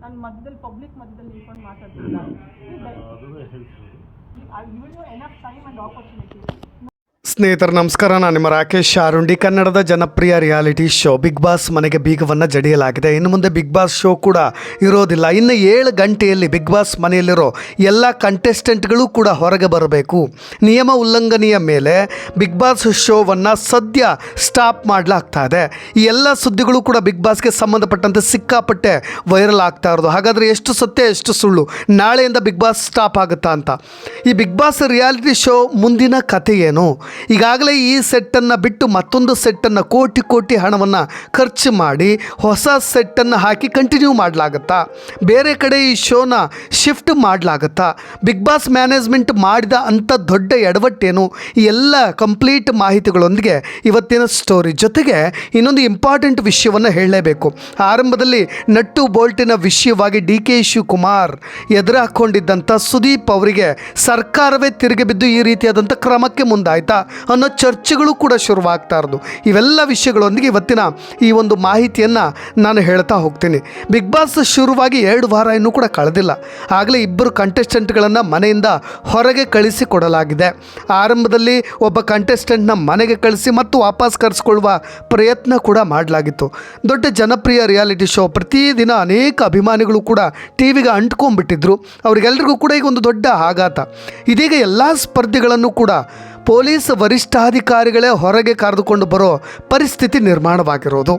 ನಾನು ಮಧ್ಯದಲ್ಲಿ ಪಬ್ಲಿಕ್ ಮಧ್ಯದಲ್ಲಿ ನಿಂತ್ಕೊಂಡು ಮಾತಾಡ್ತಿಲ್ಲ ಅದನ್ನೇ ಹೇಳ್ತೀನಿ you you enough time and opportunity ಸ್ನೇಹಿತರೆ, ನಮಸ್ಕಾರ. ನಾನು ನಿಮ್ಮ ರಾಕೇಶ್ ಶಾರುಂಡಿ ಕನ್ನಡದ ಜನಪ್ರಿಯ ರಿಯಾಲಿಟಿ ಶೋ ಬಿಗ್ ಬಾಸ್ ಮನೆಗೆ ಬೀಗವನ್ನು ಜಡಿಯಲಾಗಿದೆ. ಇನ್ನು ಮುಂದೆ ಬಿಗ್ ಬಾಸ್ ಶೋ ಕೂಡ ಇರೋದಿಲ್ಲ. ಇನ್ನು ಏಳು ಗಂಟೆಯಲ್ಲಿ ಬಿಗ್ ಬಾಸ್ ಮನೆಯಲ್ಲಿರೋ ಎಲ್ಲ ಕಂಟೆಸ್ಟೆಂಟ್ಗಳು ಕೂಡ ಹೊರಗೆ ಬರಬೇಕು. ನಿಯಮ ಉಲ್ಲಂಘನೆಯ ಮೇಲೆ ಬಿಗ್ ಬಾಸ್ ಶೋವನ್ನು ಸದ್ಯ ಸ್ಟಾಪ್ ಮಾಡಲಾಗ್ತಾ ಇದೆ. ಈ ಎಲ್ಲ ಸುದ್ದಿಗಳು ಕೂಡ ಬಿಗ್ ಬಾಸ್ಗೆ ಸಂಬಂಧಪಟ್ಟಂತೆ ಸಿಕ್ಕಾಪಟ್ಟೆ ವೈರಲ್ ಆಗ್ತಾ ಇರೋದು. ಹಾಗಾದರೆ ಎಷ್ಟು ಸತ್ಯ, ಎಷ್ಟು ಸುಳ್ಳು? ನಾಳೆಯಿಂದ ಬಿಗ್ ಬಾಸ್ ಸ್ಟಾಪ್ ಆಗುತ್ತಾ ಅಂತ. ಈ ಬಿಗ್ ಬಾಸ್ ರಿಯಾಲಿಟಿ ಶೋ ಮುಂದಿನ ಕಥೆ ಏನು? ಈಗಾಗಲೇ ಈ ಸೆಟ್ಟನ್ನು ಬಿಟ್ಟು ಮತ್ತೊಂದು ಸೆಟ್ಟನ್ನು ಕೋಟಿ ಕೋಟಿ ಹಣವನ್ನು ಖರ್ಚು ಮಾಡಿ ಹೊಸ ಸೆಟ್ಟನ್ನು ಹಾಕಿ ಕಂಟಿನ್ಯೂ ಮಾಡಲಾಗತ್ತಾ? ಬೇರೆ ಕಡೆ ಈ ಶೋನ ಶಿಫ್ಟ್ ಮಾಡಲಾಗತ್ತಾ? ಬಿಗ್ ಬಾಸ್ ಮ್ಯಾನೇಜ್ಮೆಂಟ್ ಮಾಡಿದ ಅಂಥ ದೊಡ್ಡ ಎಡವಟ್ಟೇನು? ಈ ಎಲ್ಲ ಕಂಪ್ಲೀಟ್ ಮಾಹಿತಿಗಳೊಂದಿಗೆ ಇವತ್ತಿನ ಸ್ಟೋರಿ ಜೊತೆಗೆ ಇನ್ನೊಂದು ಇಂಪಾರ್ಟೆಂಟ್ ವಿಷಯವನ್ನು ಹೇಳಲೇಬೇಕು. ಆರಂಭದಲ್ಲಿ ನಟ್ಟು ಬೋಲ್ಟಿನ ವಿಷಯವಾಗಿ ಡಿ ಕೆ ಶಿವಕುಮಾರ್ ಎದುರು ಹಾಕ್ಕೊಂಡಿದ್ದಂಥ ಸುದೀಪ್ ಅವರಿಗೆ ಸರ್ಕಾರವೇ ತಿರುಗಿ ಬಿದ್ದು ಈ ರೀತಿಯಾದಂಥ ಕ್ರಮಕ್ಕೆ ಮುಂದಾಯ್ತಾ? ಅನ್ನೋ ಚರ್ಚೆಗಳು ಕೂಡ ಶುರುವಾಗ್ತಾ ಇರೋದು ಇವೆಲ್ಲ ವಿಷಯಗಳೊಂದಿಗೆ ಇವತ್ತಿನ ಈ ಒಂದು ಮಾಹಿತಿಯನ್ನು ನಾನು ಹೇಳ್ತಾ ಹೋಗ್ತೀನಿ. ಬಿಗ್ ಬಾಸ್ ಶುರುವಾಗಿ ಎರಡು ವಾರ ಇನ್ನೂ ಕೂಡ ಕಳೆದಿಲ್ಲ. ಆಗಲೇ ಇಬ್ಬರು ಕಂಟೆಸ್ಟೆಂಟ್ಗಳನ್ನು ಮನೆಯಿಂದ ಹೊರಗೆ ಕಳಿಸಿ ಕೊಡಲಾಗಿದೆ. ಆರಂಭದಲ್ಲಿ ಒಬ್ಬ ಕಂಟೆಸ್ಟೆಂಟ್ನ ಮನೆಗೆ ಕಳಿಸಿ ಮತ್ತು ವಾಪಸ್ ಕರೆಸ್ಕೊಳ್ಳುವ ಪ್ರಯತ್ನ ಕೂಡ ಮಾಡಲಾಗಿತ್ತು. ದೊಡ್ಡ ಜನಪ್ರಿಯ ರಿಯಾಲಿಟಿ ಶೋ ಪ್ರತಿದಿನ ಅನೇಕ ಅಭಿಮಾನಿಗಳು ಕೂಡ ಟಿ ವಿಗೆ ಅಂಟ್ಕೊಂಡ್ಬಿಟ್ಟಿದ್ರು. ಅವರಿಗೆಲ್ಲರಿಗೂ ಕೂಡ ಈಗ ಒಂದು ದೊಡ್ಡ ಆಘಾತ. ಇದೀಗ ಎಲ್ಲ ಸ್ಪರ್ಧಿಗಳನ್ನು ಕೂಡ ಪೊಲೀಸ್ ವರಿಷ್ಠಾಧಿಕಾರಿಗಳೇ ಹೊರಗೆ ಕರೆದುಕೊಂಡು ಬರೋ ಪರಿಸ್ಥಿತಿ ನಿರ್ಮಾಣವಾಗಿರೋದು.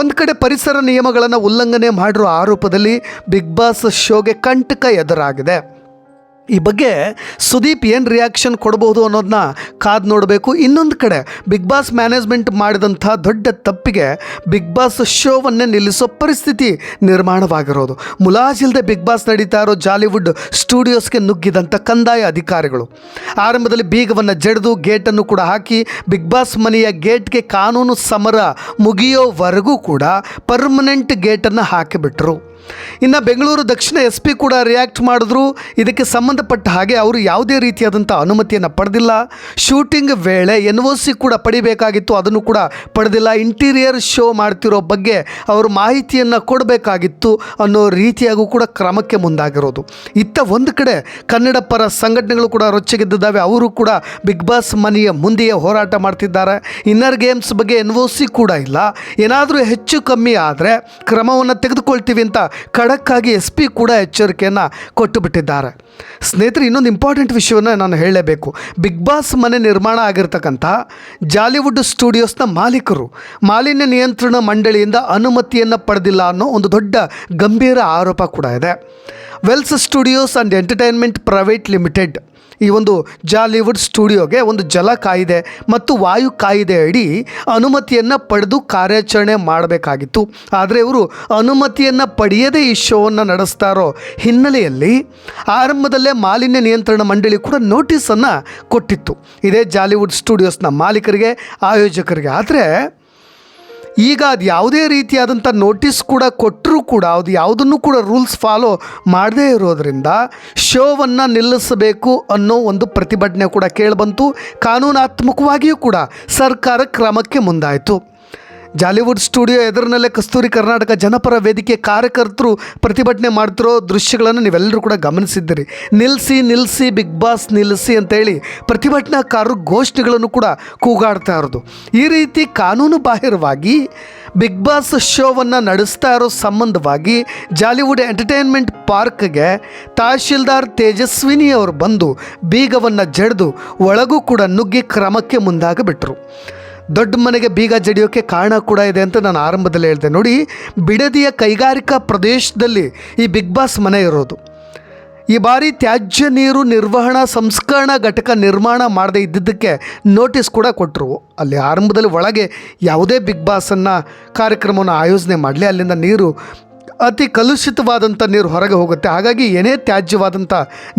ಒಂದು ಕಡೆ ಪರಿಸರ ನಿಯಮಗಳನ್ನು ಉಲ್ಲಂಘನೆ ಮಾಡಿರೋ ಆರೋಪದಲ್ಲಿ ಬಿಗ್ ಬಾಸ್ ಶೋಗೆ ಕಂಟಕ ಎದುರಾಗಿದೆ. ಈ ಬಗ್ಗೆ ಸುದೀಪ್ ಏನು ರಿಯಾಕ್ಷನ್ ಕೊಡ್ಬೋದು ಅನ್ನೋದನ್ನ ಕಾದು ನೋಡಬೇಕು. ಇನ್ನೊಂದು ಕಡೆ ಬಿಗ್ ಬಾಸ್ ಮ್ಯಾನೇಜ್ಮೆಂಟ್ ಮಾಡಿದಂಥ ದೊಡ್ಡ ತಪ್ಪಿಗೆ ಬಿಗ್ ಬಾಸ್ ಶೋವನ್ನೇ ನಿಲ್ಲಿಸೋ ಪರಿಸ್ಥಿತಿ ನಿರ್ಮಾಣವಾಗಿರೋದು. ಮುಲಾಜಿಲ್ಲದೆ ಬಿಗ್ ಬಾಸ್ ನಡೀತಾ ಇರೋ ಜಾಲಿವುಡ್ ಸ್ಟುಡಿಯೋಸ್ಗೆ ನುಗ್ಗಿದಂಥ ಕಂದಾಯ ಅಧಿಕಾರಿಗಳು. ಆರಂಭದಲ್ಲಿ ಬೀಗವನ್ನು ಜಡಿದು ಗೇಟನ್ನು ಕೂಡ ಹಾಕಿ ಬಿಗ್ ಬಾಸ್ ಮನೆಯ ಗೇಟ್ಗೆ ಕಾನೂನು ಸಮರ ಮುಗಿಯೋವರೆಗೂ ಕೂಡ ಪರ್ಮನೆಂಟ್ ಗೇಟನ್ನು ಹಾಕಿಬಿಟ್ರು. ಇನ್ನು ಬೆಂಗಳೂರು ದಕ್ಷಿಣ ಎಸ್ ಪಿ ಕೂಡ ರಿಯಾಕ್ಟ್ ಮಾಡಿದ್ರು. ಇದಕ್ಕೆ ಸಂಬಂಧಪಟ್ಟ ಹಾಗೆ ಅವರು ಯಾವುದೇ ರೀತಿಯಾದಂಥ ಅನುಮತಿಯನ್ನು ಪಡೆದಿಲ್ಲ. ಶೂಟಿಂಗ್ ವೇಳೆ ಎನ್ ಒ ಸಿ ಕೂಡ ಪಡಿಬೇಕಾಗಿತ್ತು, ಅದನ್ನು ಕೂಡ ಪಡೆದಿಲ್ಲ. ಇಂಟೀರಿಯರ್ ಶೋ ಮಾಡ್ತಿರೋ ಬಗ್ಗೆ ಅವರು ಮಾಹಿತಿಯನ್ನು ಕೊಡಬೇಕಾಗಿತ್ತು ಅನ್ನೋ ರೀತಿಯಾಗೂ ಕೂಡ ಕ್ರಮಕ್ಕೆ ಮುಂದಾಗಿರೋದು. ಇತ್ತ ಒಂದು ಕಡೆ ಕನ್ನಡ ಪರ ಸಂಘಟನೆಗಳು ಕೂಡ ರೊಚ್ಚಗೆದ್ದಿದ್ದಾವೆ. ಅವರು ಕೂಡ ಬಿಗ್ ಬಾಸ್ ಮನೆಯ ಮುಂದೆಯೇ ಹೋರಾಟ ಮಾಡ್ತಿದ್ದಾರೆ. ಇನ್ನರ್ ಗೇಮ್ಸ್ ಬಗ್ಗೆ ಎನ್ ಒ ಸಿ ಕೂಡ ಇಲ್ಲ. ಏನಾದರೂ ಹೆಚ್ಚು ಕಮ್ಮಿ ಆದರೆ ಕ್ರಮವನ್ನು ತೆಗೆದುಕೊಳ್ತೀವಿ ಅಂತ ಖಡಕ್ಕಾಗಿ ಎಸ್ ಪಿ ಕೂಡ ಎಚ್ಚರಿಕೆಯನ್ನು ಕೊಟ್ಟು ಬಿಟ್ಟಿದ್ದಾರೆ ಸ್ನೇಹಿತರೆ, ಇನ್ನೊಂದು ಇಂಪಾರ್ಟೆಂಟ್ ವಿಷಯವನ್ನು ನಾನು ಹೇಳಲೇಬೇಕು ಬಿಗ್ ಬಾಸ್ ಮನೆ ನಿರ್ಮಾಣ ಆಗಿರ್ತಕ್ಕಂಥ ಜಾಲಿವುಡ್ ಸ್ಟುಡಿಯೋಸ್ನ ಮಾಲೀಕರು ಮಾಲಿನ್ಯ ನಿಯಂತ್ರಣ ಮಂಡಳಿಯಿಂದ ಅನುಮತಿಯನ್ನು ಪಡೆದಿಲ್ಲ ಅನ್ನೋ ಒಂದು ದೊಡ್ಡ ಗಂಭೀರ ಆರೋಪ ಕೂಡ ಇದೆ. Wells studios and entertainment private limited ಈ ಒಂದು ಜಾಲಿವುಡ್ ಸ್ಟುಡಿಯೋಗೆ ಒಂದು ಜಲ ಕಾಯಿದೆ ಮತ್ತು ವಾಯು ಕಾಯಿದೆ ಅಡಿ ಅನುಮತಿಯನ್ನು ಪಡೆದು ಕಾರ್ಯಾಚರಣೆ ಮಾಡಬೇಕಾಗಿತ್ತು. ಆದರೆ ಇವರು ಅನುಮತಿಯನ್ನು ಪಡೆಯದೇ ಈ ಶೋವನ್ನು ನಡೆಸ್ತಾ ಇರೋ ಹಿನ್ನೆಲೆಯಲ್ಲಿ ಆರಂಭದಲ್ಲೇ ಮಾಲಿನ್ಯ ನಿಯಂತ್ರಣ ಮಂಡಳಿ ಕೂಡ ನೋಟಿಸನ್ನು ಕೊಟ್ಟಿತ್ತು. ಇದೇ ಜಾಲಿವುಡ್ ಸ್ಟುಡಿಯೋಸ್ನ ಮಾಲೀಕರಿಗೆ, ಆಯೋಜಕರಿಗೆ. ಆದರೆ ಈಗ ಅದು ಯಾವುದೇ ರೀತಿಯಾದಂಥ ನೋಟಿಸ್ ಕೂಡ ಕೊಟ್ಟರೂ ಕೂಡ, ಅದು ಯಾವುದನ್ನು ಕೂಡ ರೂಲ್ಸ್ ಫಾಲೋ ಮಾಡದೇ ಇರೋದರಿಂದ ಶೋವನ್ನು ನಿಲ್ಲಿಸಬೇಕು ಅನ್ನೋ ಒಂದು ಪ್ರತಿಭಟನೆ ಕೂಡ ಕೇಳಿಬಂತು, ಕಾನೂನಾತ್ಮಕವಾಗಿಯೂ ಕೂಡ ಸರ್ಕಾರ ಕ್ರಮಕ್ಕೆ ಮುಂದಾಯಿತು. ಜಾಲಿವುಡ್ ಸ್ಟುಡಿಯೋ ಎದುರಿನಲ್ಲೇ ಕಸ್ತೂರಿ ಕರ್ನಾಟಕ ಜನಪರ ವೇದಿಕೆ ಕಾರ್ಯಕರ್ತರು ಪ್ರತಿಭಟನೆ ಮಾಡ್ತಿರೋ ದೃಶ್ಯಗಳನ್ನು ನೀವೆಲ್ಲರೂ ಕೂಡ ಗಮನಿಸಿದ್ದೀರಿ. ನಿಲ್ಲಿಸಿ ನಿಲ್ಲಿಸಿ ಬಿಗ್ ಬಾಸ್ ನಿಲ್ಲಿಸಿ ಅಂತೇಳಿ ಪ್ರತಿಭಟನಾಕಾರರು ಘೋಷಣೆಗಳನ್ನು ಕೂಡ ಕೂಗಾಡ್ತಾ ಇರೋದು. ಈ ರೀತಿ ಕಾನೂನು ಬಾಹಿರವಾಗಿ ಬಿಗ್ ಬಾಸ್ ಶೋವನ್ನು ನಡೆಸ್ತಾ ಇರೋ ಸಂಬಂಧವಾಗಿ ಜಾಲಿವುಡ್ ಎಂಟರ್ಟೈನ್ಮೆಂಟ್ ಪಾರ್ಕ್ಗೆ ತಹಶೀಲ್ದಾರ್ ತೇಜಸ್ವಿನಿ ಅವರು ಬಂದು ಬೀಗವನ್ನು ಜಡಿದು ಒಳಗೂ ಕೂಡ ನುಗ್ಗಿ ಕ್ರಮಕ್ಕೆ ಮುಂದಾಗಿಬಿಟ್ರು. ದೊಡ್ಡ ಮನೆಗೆ ಬೀಗ ಜಡಿಯೋಕ್ಕೆ ಕಾರಣ ಕೂಡ ಇದೆ ಅಂತ ನಾನು ಆರಂಭದಲ್ಲಿ ಹೇಳಿದೆ. ನೋಡಿ, ಬಿಡದಿಯ ಕೈಗಾರಿಕಾ ಪ್ರದೇಶದಲ್ಲಿ ಈ ಬಿಗ್ ಬಾಸ್ ಮನೆ ಇರೋದು. ಈ ಬಾರಿ ತ್ಯಾಜ್ಯ ನೀರು ನಿರ್ವಹಣಾ ಸಂಸ್ಕರಣಾ ಘಟಕ ನಿರ್ಮಾಣ ಮಾಡದೇ ಇದ್ದಿದ್ದಕ್ಕೆ ನೋಟಿಸ್ ಕೂಡ ಕೊಟ್ಟರು ಅಲ್ಲಿ ಆರಂಭದಲ್ಲಿ ಒಳಗೆ ಯಾವುದೇ ಬಿಗ್ ಬಾಸನ್ನು ಕಾರ್ಯಕ್ರಮವನ್ನು ಆಯೋಜನೆ ಮಾಡಲಿ, ಅಲ್ಲಿಂದ ನೀರು ಅತಿ ಕಲುಷಿತವಾದಂಥ ನೀರು ಹೊರಗೆ ಹೋಗುತ್ತೆ. ಹಾಗಾಗಿ ಏನೇ ತ್ಯಾಜ್ಯವಾದಂಥ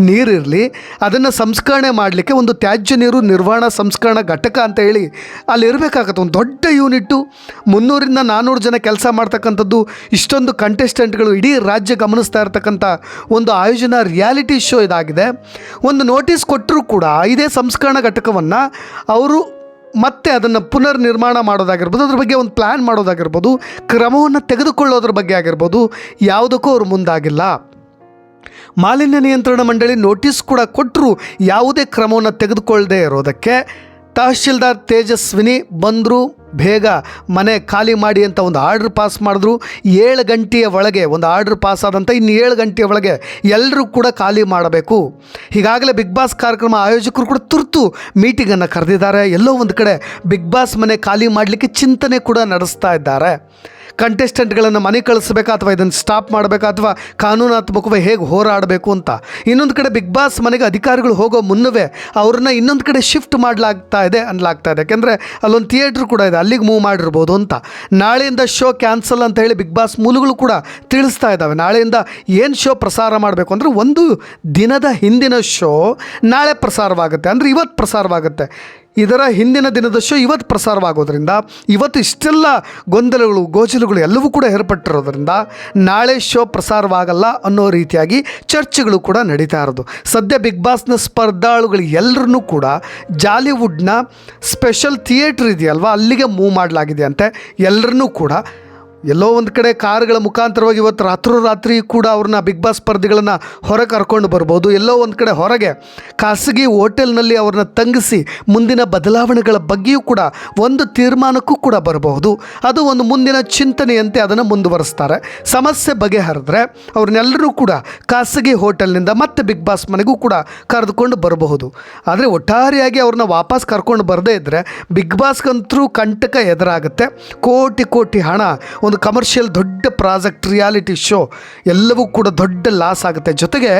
ನೀರಿರಲಿ ಅದನ್ನು ಸಂಸ್ಕರಣೆ ಮಾಡಲಿಕ್ಕೆ ಒಂದು ತ್ಯಾಜ್ಯ ನೀರು ನಿರ್ವಹಣಾ ಸಂಸ್ಕರಣಾ ಘಟಕ ಅಂತ ಹೇಳಿ ಅಲ್ಲಿ ಇರಬೇಕಾಗತ್ತೆ. ಒಂದು ದೊಡ್ಡ ಯೂನಿಟ್ಟು ಮುನ್ನೂರಿಂದ ನಾನ್ನೂರು ಜನ ಕೆಲಸ ಮಾಡ್ತಕ್ಕಂಥದ್ದು, ಇಷ್ಟೊಂದು ಕಂಟೆಸ್ಟೆಂಟ್ಗಳು ಇಡೀ ರಾಜ್ಯ ಗಮನಿಸ್ತಾ ಇರತಕ್ಕಂಥ ಒಂದು ಆಯೋಜನ ರಿಯಾಲಿಟಿ ಶೋ ಇದಾಗಿದೆ. ಒಂದು ನೋಟಿಸ್ ಕೊಟ್ಟರೂ ಕೂಡ ಇದೇ ಸಂಸ್ಕರಣಾ ಘಟಕವನ್ನು ಅವರು ಮತ್ತೆ ಅದನ್ನು ಪುನರ್ ನಿರ್ಮಾಣ ಮಾಡೋದಾಗಿರ್ಬೋದು, ಅದ್ರ ಬಗ್ಗೆ ಒಂದು ಪ್ಲ್ಯಾನ್ ಮಾಡೋದಾಗಿರ್ಬೋದು, ಕ್ರಮವನ್ನು ತೆಗೆದುಕೊಳ್ಳೋದ್ರ ಬಗ್ಗೆ ಆಗಿರ್ಬೋದು, ಯಾವುದಕ್ಕೂ ಅವರು ಮುಂದಾಗಿಲ್ಲ. ಮಾಲಿನ್ಯ ನಿಯಂತ್ರಣ ಮಂಡಳಿ ನೋಟಿಸ್ ಕೂಡ ಕೊಟ್ಟರು ಯಾವುದೇ ಕ್ರಮವನ್ನು ತೆಗೆದುಕೊಳ್ಳದೆ ಇರೋದಕ್ಕೆ ತಹಶೀಲ್ದಾರ್ ತೇಜಸ್ವಿನಿ ಬಂದರು. ಬೇಗ ಮನೆ ಖಾಲಿ ಮಾಡಿ ಅಂತ ಒಂದು ಆರ್ಡ್ರ್ ಪಾಸ್ ಮಾಡಿದ್ರು. ಏಳು ಗಂಟೆಯ ಒಳಗೆ, ಒಂದು ಆರ್ಡ್ರ್ ಪಾಸ್ ಆದಂಥ ಇನ್ನು ಏಳು ಗಂಟೆಯ ಒಳಗೆ ಎಲ್ಲರೂ ಕೂಡ ಖಾಲಿ ಮಾಡಬೇಕು. ಈಗಾಗಲೇ ಬಿಗ್ ಬಾಸ್ ಕಾರ್ಯಕ್ರಮ ಆಯೋಜಕರು ಕೂಡ ತುರ್ತು ಮೀಟಿಂಗನ್ನು ಕರೆದಿದ್ದಾರೆ. ಎಲ್ಲೋ ಒಂದು ಕಡೆ ಬಿಗ್ ಬಾಸ್ ಮನೆ ಖಾಲಿ ಮಾಡಲಿಕ್ಕೆ ಚಿಂತನೆ ಕೂಡ ನಡೆಸ್ತಾ ಇದ್ದಾರೆ. ಕಂಟೆಸ್ಟೆಂಟ್ಗಳನ್ನು ಮನೆ ಕಳಿಸ್ಬೇಕಾ ಅಥವಾ ಇದನ್ನು ಸ್ಟಾಪ್ ಮಾಡಬೇಕಾ ಅಥವಾ ಕಾನೂನಾತ್ಮಕವಾಗಿ ಹೇಗೆ ಹೋರಾಡಬೇಕು ಅಂತ. ಇನ್ನೊಂದು ಕಡೆ ಬಿಗ್ ಬಾಸ್ ಮನೆಗೆ ಅಧಿಕಾರಿಗಳು ಹೋಗೋ ಮುನ್ನವೇ ಅವ್ರನ್ನ ಇನ್ನೊಂದು ಕಡೆ ಶಿಫ್ಟ್ ಮಾಡಲಾಗ್ತಾ ಇದೆ ಅನ್ಲಾಗ್ತಾ ಇದೆ. ಯಾಕೆಂದರೆ ಅಲ್ಲೊಂದು ಥಿಯೇಟ್ರ್ ಕೂಡ ಇದೆ, ಅಲ್ಲಿಗೆ ಮೂವ್ ಮಾಡಿರ್ಬೋದು ಅಂತ. ನಾಳೆಯಿಂದ ಶೋ ಕ್ಯಾನ್ಸಲ್ ಅಂತ ಹೇಳಿ ಬಿಗ್ ಬಾಸ್ ಮೂಲಗಳು ಕೂಡ ತಿಳಿಸ್ತಾ ಇದ್ದಾವೆ. ನಾಳೆಯಿಂದ ಏನು ಶೋ ಪ್ರಸಾರ ಮಾಡಬೇಕು ಅಂದರೆ ಒಂದು ದಿನದ ಹಿಂದಿನ ಶೋ ನಾಳೆ ಪ್ರಸಾರವಾಗುತ್ತೆ. ಅಂದರೆ ಇವತ್ತು ಪ್ರಸಾರವಾಗುತ್ತೆ. ಇದರ ಹಿಂದಿನ ದಿನದ ಶೋ ಇವತ್ತು ಪ್ರಸಾರವಾಗೋದ್ರಿಂದ ಇವತ್ತು ಇಷ್ಟೆಲ್ಲ ಗೊಂದಲಗಳು ಗೋಚಲಗಳು ಎಲ್ಲವೂ ಕೂಡ ಏರ್ಪಟ್ಟಿರೋದ್ರಿಂದ ನಾಳೆ ಶೋ ಪ್ರಸಾರವಾಗಲ್ಲ ಅನ್ನೋ ರೀತಿಯಾಗಿ ಚರ್ಚೆಗಳು ಕೂಡ ನಡೀತಾ ಇರೋದು. ಸದ್ಯ ಬಿಗ್ ಬಾಸ್ನ ಸ್ಪರ್ಧಾಳುಗಳು ಎಲ್ಲರನ್ನೂ ಕೂಡ ಜಾಲಿವುಡ್ನ ಸ್ಪೆಷಲ್ ಥಿಯೇಟ್ರ್ ಇದೆಯಲ್ವ, ಅಲ್ಲಿಗೆ ಮೂವ್ ಮಾಡಲಾಗಿದೆ ಅಂತೆ ಎಲ್ಲರನ್ನೂ ಕೂಡ ಎಲ್ಲೋ ಒಂದು ಕಡೆ ಕಾರ್ಗಳ ಮುಖಾಂತರವಾಗಿ ಇವತ್ತು ರಾತ್ರೋರಾತ್ರಿ ಕೂಡ ಅವ್ರನ್ನ ಬಿಗ್ ಬಾಸ್ ಸ್ಪರ್ಧೆಗಳನ್ನು ಹೊರ ಕರ್ಕೊಂಡು ಬರ್ಬೋದು. ಎಲ್ಲೋ ಒಂದು ಕಡೆ ಹೊರಗೆ ಖಾಸಗಿ ಹೋಟೆಲ್ನಲ್ಲಿ ಅವ್ರನ್ನ ತಂಗಿಸಿ ಮುಂದಿನ ಬದಲಾವಣೆಗಳ ಬಗ್ಗೆಯೂ ಕೂಡ ಒಂದು ತೀರ್ಮಾನಕ್ಕೂ ಕೂಡ ಬರಬಹುದು. ಅದು ಒಂದು ಮುಂದಿನ ಚಿಂತನೆಯಂತೆ ಅದನ್ನು ಮುಂದುವರೆಸ್ತಾರೆ. ಸಮಸ್ಯೆ ಬಗೆಹರಿದ್ರೆ ಅವ್ರನ್ನೆಲ್ಲರೂ ಕೂಡ ಖಾಸಗಿ ಹೋಟೆಲ್ನಿಂದ ಮತ್ತೆ ಬಿಗ್ ಬಾಸ್ ಮನೆಗೂ ಕೂಡ ಕರೆದುಕೊಂಡು ಬರಬಹುದು. ಆದರೆ ಒಟ್ಟಾರೆಯಾಗಿ ಅವ್ರನ್ನ ವಾಪಸ್ ಕರ್ಕೊಂಡು ಬರದೇ ಇದ್ದರೆ ಬಿಗ್ ಬಾಸ್ಗಂತರೂ ಕಂಟಕ ಎದುರಾಗುತ್ತೆ. ಕೋಟಿ ಕೋಟಿ ಹಣ ಒಂದು ಕಮರ್ಷಿಯಲ್ ದೊಡ್ಡ ಪ್ರಾಜೆಕ್ಟ್ ರಿಯಾಲಿಟಿ ಶೋ ಎಲ್ಲವೂ ಕೂಡ ದೊಡ್ಡ ಲಾಸ್ ಆಗುತ್ತೆ. ಜೊತೆಗೆ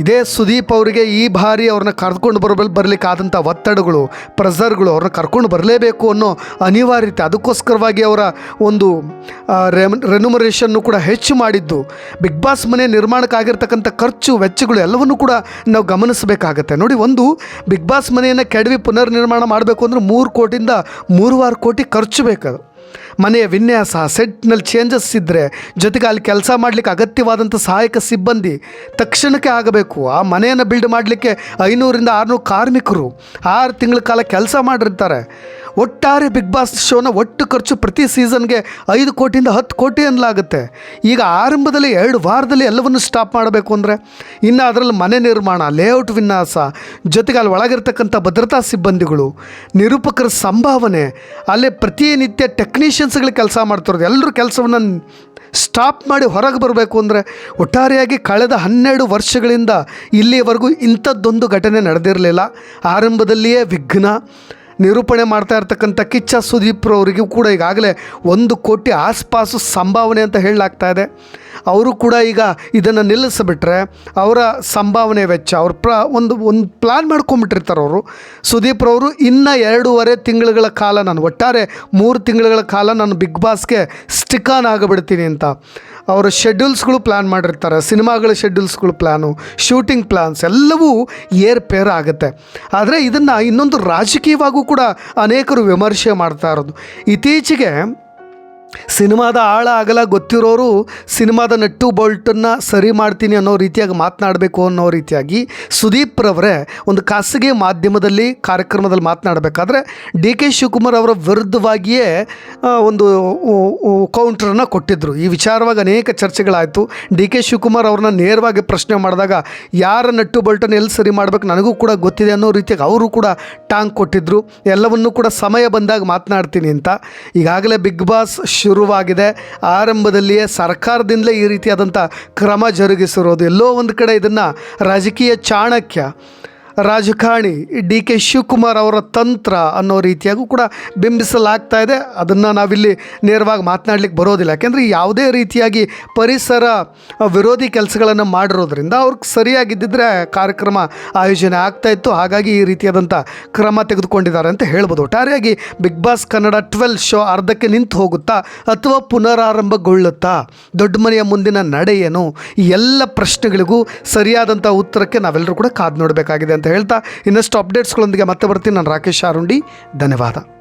ಇದೇ ಸುದೀಪ್ ಅವರಿಗೆ ಈ ಬಾರಿ ಅವ್ರನ್ನ ಕರ್ಕೊಂಡು ಬರಬಲ್ ಬರಲಿಕ್ಕಾದಂಥ ಒತ್ತಡಗಳು ಪ್ರೆಸರ್ಗಳು ಅವ್ರನ್ನ ಕರ್ಕೊಂಡು ಬರಲೇಬೇಕು ಅನ್ನೋ ಅನಿವಾರ್ಯತೆ. ಅದಕ್ಕೋಸ್ಕರವಾಗಿ ಅವರ ಒಂದು ರೆನ್ಯುಮರೇಷನ್ನು ಕೂಡ ಹೆಚ್ಚು ಮಾಡಿದ್ದು. ಬಿಗ್ ಬಾಸ್ ಮನೆ ನಿರ್ಮಾಣಕ್ಕಾಗಿರ್ತಕ್ಕಂಥ ಖರ್ಚು, ವೆಚ್ಚಗಳು ಎಲ್ಲವನ್ನೂ ಕೂಡ ನಾವು ಗಮನಿಸಬೇಕಾಗತ್ತೆ. ನೋಡಿ, ಒಂದು ಬಿಗ್ ಬಾಸ್ ಮನೆಯನ್ನು ಕೆಡವಿ ಪುನರ್ ನಿರ್ಮಾಣ ಮಾಡಬೇಕು ಅಂದರೆ ಮೂರು ಕೋಟಿಯಿಂದ ಮೂರುವಾರು ಕೋಟಿ ಖರ್ಚು ಬೇಕದು ಮನೆಯ ವಿನ್ಯಾಸ, ಸೆಟ್ನಲ್ಲಿ ಚೇಂಜಸ್ ಇದ್ದರೆ ಜೊತೆಗೆ ಅಲ್ಲಿ ಕೆಲಸ ಮಾಡಲಿಕ್ಕೆ ಅಗತ್ಯವಾದಂಥ ಸಹಾಯಕ ಸಿಬ್ಬಂದಿ ತಕ್ಷಣಕ್ಕೆ ಆಗಬೇಕು. ಆ ಮನೆಯನ್ನು ಬಿಲ್ಡ್ ಮಾಡಲಿಕ್ಕೆ ಐನೂರಿಂದ ಆರುನೂರು ಕಾರ್ಮಿಕರು ಆರು ತಿಂಗಳ ಕಾಲ ಕೆಲಸ ಮಾಡಿರ್ತಾರೆ. ಒಟ್ಟಾರೆ ಬಿಗ್ ಬಾಸ್ ಶೋನ ಒಟ್ಟು ಖರ್ಚು ಪ್ರತಿ ಸೀಸನ್ಗೆ ಐದು ಕೋಟಿಯಿಂದ ಹತ್ತು ಕೋಟಿ ಅನ್ನಲಾಗುತ್ತೆ ಈಗ ಆರಂಭದಲ್ಲಿ ಎರಡು ವಾರದಲ್ಲಿ ಎಲ್ಲವನ್ನು ಸ್ಟಾಪ್ ಮಾಡಬೇಕು ಅಂದರೆ ಇನ್ನು ಅದರಲ್ಲಿ ಮನೆ ನಿರ್ಮಾಣ ಲೇಔಟ್ ವಿನ್ಯಾಸ, ಜೊತೆಗೆ ಅಲ್ಲಿ ಒಳಗಿರ್ತಕ್ಕಂಥ ಭದ್ರತಾ ಸಿಬ್ಬಂದಿಗಳು, ನಿರೂಪಕರ ಸಂಭಾವನೆ, ಅಲ್ಲೇ ಪ್ರತಿನಿತ್ಯ ಟೆಕ್ನಿಷಿಯನ್ಸ್ಗಳು ಕೆಲಸ ಮಾಡ್ತಿರೋದು. ಎಲ್ಲರೂ ಕೆಲಸವನ್ನು ಸ್ಟಾಪ್ ಮಾಡಿ ಹೊರಗೆ ಬರಬೇಕು ಅಂದರೆ ಒಟ್ಟಾರೆಯಾಗಿ ಕಳೆದ ಹನ್ನೆರಡು ವರ್ಷಗಳಿಂದ ಇಲ್ಲಿಯವರೆಗೂ ಇಂಥದ್ದೊಂದು ಘಟನೆ ನಡೆದಿರಲಿಲ್ಲ. ಆರಂಭದಲ್ಲಿಯೇ ವಿಘ್ನ ನಿರೂಪಣೆ ಮಾಡ್ತಾ ಇರ್ತಕ್ಕಂಥ ಕಿಚ್ಚ ಸುದೀಪ್ರವರಿಗೂ ಕೂಡ ಈಗಾಗಲೇ ಒಂದು ಕೋಟಿ ಆಸ್ಪಾಸು ಸಂಭಾವನೆ ಅಂತ ಹೇಳಲಾಗ್ತಾ ಇದೆ. ಅವರು ಕೂಡ ಈಗ ಇದನ್ನು ನಿಲ್ಲಿಸಿಬಿಟ್ರೆ ಅವರ ಸಂಭಾವನೆ ವೆಚ್ಚ, ಅವ್ರ ಪ್ರ ಒಂದು ಒಂದು ಪ್ಲ್ಯಾನ್ ಮಾಡ್ಕೊಂಬಿಟ್ಟಿರ್ತಾರೆ ಅವರು. ಸುದೀಪ್ರವರು ಇನ್ನು ಎರಡೂವರೆ ತಿಂಗಳುಗಳ ಕಾಲ ನಾನು ಒಟ್ಟಾರೆ ಮೂರು ತಿಂಗಳುಗಳ ಕಾಲ ನಾನು ಬಿಗ್ ಬಾಸ್ಗೆ ಸ್ಟಿಕ್ ಆನ್ ಆಗಿಬಿಡ್ತೀನಿ ಅಂತ. ಅವರ ಶೆಡ್ಯೂಲ್ಸ್ಗಳು ಪ್ಲ್ಯಾನ್ ಮಾಡಿರ್ತಾರೆ, ಸಿನಿಮಾಗಳ ಶೆಡ್ಯೂಲ್ಸ್ಗಳು ಪ್ಲ್ಯಾನು ಶೂಟಿಂಗ್ ಪ್ಲ್ಯಾನ್ಸ್ ಎಲ್ಲವೂ ಏರ್ಪೇರ್ ಆಗುತ್ತೆ. ಆದರೆ ಇದನ್ನು ಇನ್ನೊಂದು ರಾಜಕೀಯವಾಗೂ ಕೂಡ ಅನೇಕರು ವಿಮರ್ಶೆ ಮಾಡ್ತಾ ಇರೋದು. ಇತ್ತೀಚೆಗೆ ಸಿನಿಮಾದ ಆಳ ಅಗಲ ಗೊತ್ತಿರೋರು ಸಿನಿಮಾದ ನಟ್ಟು ಬೋಲ್ಟನ್ನು ಸರಿ ಮಾಡ್ತೀನಿ ಅನ್ನೋ ರೀತಿಯಾಗಿ ಮಾತನಾಡಬೇಕು ಅನ್ನೋ ರೀತಿಯಾಗಿ ಸುದೀಪ್ ರವರೇ ಒಂದು ಖಾಸಗಿ ಮಾಧ್ಯಮದಲ್ಲಿ, ಕಾರ್ಯಕ್ರಮದಲ್ಲಿ ಮಾತನಾಡಬೇಕಾದ್ರೆ ಡಿ ಕೆ ಶಿವಕುಮಾರ್ ಅವರ ವಿರುದ್ಧವಾಗಿಯೇ ಒಂದು ಕೌಂಟ್ರನ್ನು ಕೊಟ್ಟಿದ್ದರು ಈ ವಿಚಾರವಾಗಿ ಅನೇಕ ಚರ್ಚೆಗಳಾಯಿತು. ಡಿ ಕೆ ಶಿವಕುಮಾರ್ ಅವ್ರನ್ನ ನೇರವಾಗಿ ಪ್ರಶ್ನೆ ಮಾಡಿದಾಗ, ಯಾರ ನಟ್ಟು ಬೋಲ್ಟನ್ನು ಎಲ್ಲಿ ಸರಿ ಮಾಡಬೇಕು ನನಗೂ ಕೂಡ ಗೊತ್ತಿದೆ ಅನ್ನೋ ರೀತಿಯಾಗಿ ಅವರು ಕೂಡ ಟಾಂಗ್ ಕೊಟ್ಟಿದ್ದರು ಎಲ್ಲವನ್ನೂ ಕೂಡ ಸಮಯ ಬಂದಾಗ ಮಾತನಾಡ್ತೀನಿ ಅಂತ. ಈಗಾಗಲೇ ಬಿಗ್ ಬಾಸ್ ಶುರುವಾಗಿದೆ. ಆರಂಭದಲ್ಲಿಯೇ ಸರ್ಕಾರದಿಂದಲೇ ಈ ರೀತಿಯಾದಂಥ ಕ್ರಮ ಜರುಗಿಸಿರೋದು. ಎಲ್ಲೋ ಒಂದು ಕಡೆ ಇದನ್ನು ರಾಜಕೀಯ ಚಾಣಕ್ಯ ರಾಜಕಾರಣಿ ಡಿ ಕೆ ಶಿವಕುಮಾರ್ ಅವರ ತಂತ್ರ ಅನ್ನೋ ರೀತಿಯಾಗೂ ಕೂಡ ಬಿಂಬಿಸಲಾಗ್ತಾ ಇದೆ. ಅದನ್ನು ನಾವಿಲ್ಲಿ ನೇರವಾಗಿ ಮಾತನಾಡಲಿಕ್ಕೆ ಬರೋದಿಲ್ಲ. ಯಾಕೆಂದರೆ ಯಾವುದೇ ರೀತಿಯಾಗಿ ಪರಿಸರ ವಿರೋಧಿ ಕೆಲಸಗಳನ್ನು ಮಾಡಿರೋದ್ರಿಂದ ಅವ್ರಿಗೆ ಸರಿಯಾಗಿದ್ದಿದ್ರೆ ಕಾರ್ಯಕ್ರಮ ಆಯೋಜನೆ ಆಗ್ತಾ ಇತ್ತು. ಹಾಗಾಗಿ ಈ ರೀತಿಯಾದಂಥ ಕ್ರಮ ತೆಗೆದುಕೊಂಡಿದ್ದಾರೆ ಅಂತ ಹೇಳ್ಬೋದು. ಒಟ್ಟಾರೆಯಾಗಿ big boss Kannada twelve show ಅರ್ಧಕ್ಕೆ ನಿಂತು ಹೋಗುತ್ತಾ ಅಥವಾ ಪುನರಾರಂಭಗೊಳ್ಳುತ್ತಾ ದೊಡ್ಡ ಮನೆಯ ಮುಂದಿನ ನಡೆಯೇನು? ಎಲ್ಲ ಪ್ರಶ್ನೆಗಳಿಗೂ ಸರಿಯಾದಂಥ ಉತ್ತರಕ್ಕೆ ನಾವೆಲ್ಲರೂ ಕೂಡ ಕಾದು ನೋಡಬೇಕಾಗಿದೆ ಅಂತ ಹೇಳ್ತಾ ಇನ್ನಷ್ಟು ಅಪ್ಡೇಟ್ಸ್ಗಳೊಂದಿಗೆ ಮತ್ತೆ ಬರ್ತೀನಿ. ನಾನು ರಾಕೇಶ್ ಆರುಂಡಿ ಧನ್ಯವಾದ.